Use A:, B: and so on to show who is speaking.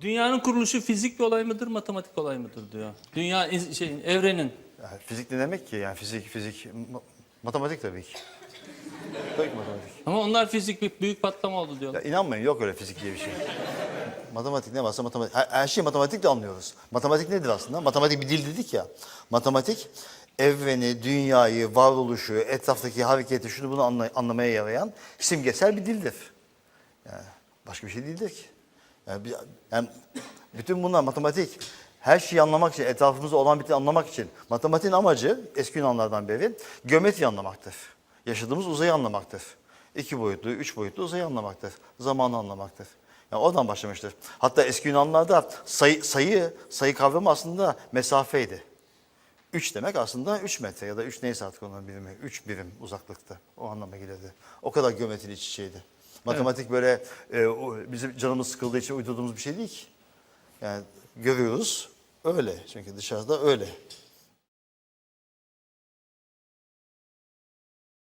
A: Dünyanın kuruluşu fizik bir olay mıdır, matematik olay mıdır diyor. Dünya şey evrenin.
B: Yani fizik ne demek ki? Yani fizik, fizik, ma- matematik tabii ki. Tabii ki matematik.
A: Ama onlar fizik bir büyük patlama oldu diyorlar.
B: Ya inanmayın yok öyle fizik diye bir şey. matematik ne varsa matematik. Her, her şeyi matematikle anlıyoruz. Matematik nedir aslında? Matematik bir dil dedik ya. Matematik evreni, dünyayı, varoluşu, etraftaki hareketi, şunu bunu anla- anlamaya yarayan simgesel bir dildir. Yani başka bir şey değildir ki. Yani, yani bütün bunlar matematik. Her şeyi anlamak için, etrafımızda olan biteni anlamak için. Matematiğin amacı eski Yunanlardan beri geometri anlamaktır. Yaşadığımız uzayı anlamaktır. İki boyutlu, üç boyutlu uzayı anlamaktır. Zamanı anlamaktır. Yani oradan başlamıştır. Hatta eski Yunanlarda sayı, sayı, sayı kavramı aslında mesafeydi. Üç demek aslında üç metre ya da üç neyse artık onun birimi. Üç birim uzaklıkta. O anlama gelirdi. O kadar geometri iç içeydi. Matematik böyle e, o, bizim canımız sıkıldığı için uydurduğumuz bir şey değil ki. Yani görüyoruz öyle. Çünkü dışarıda öyle.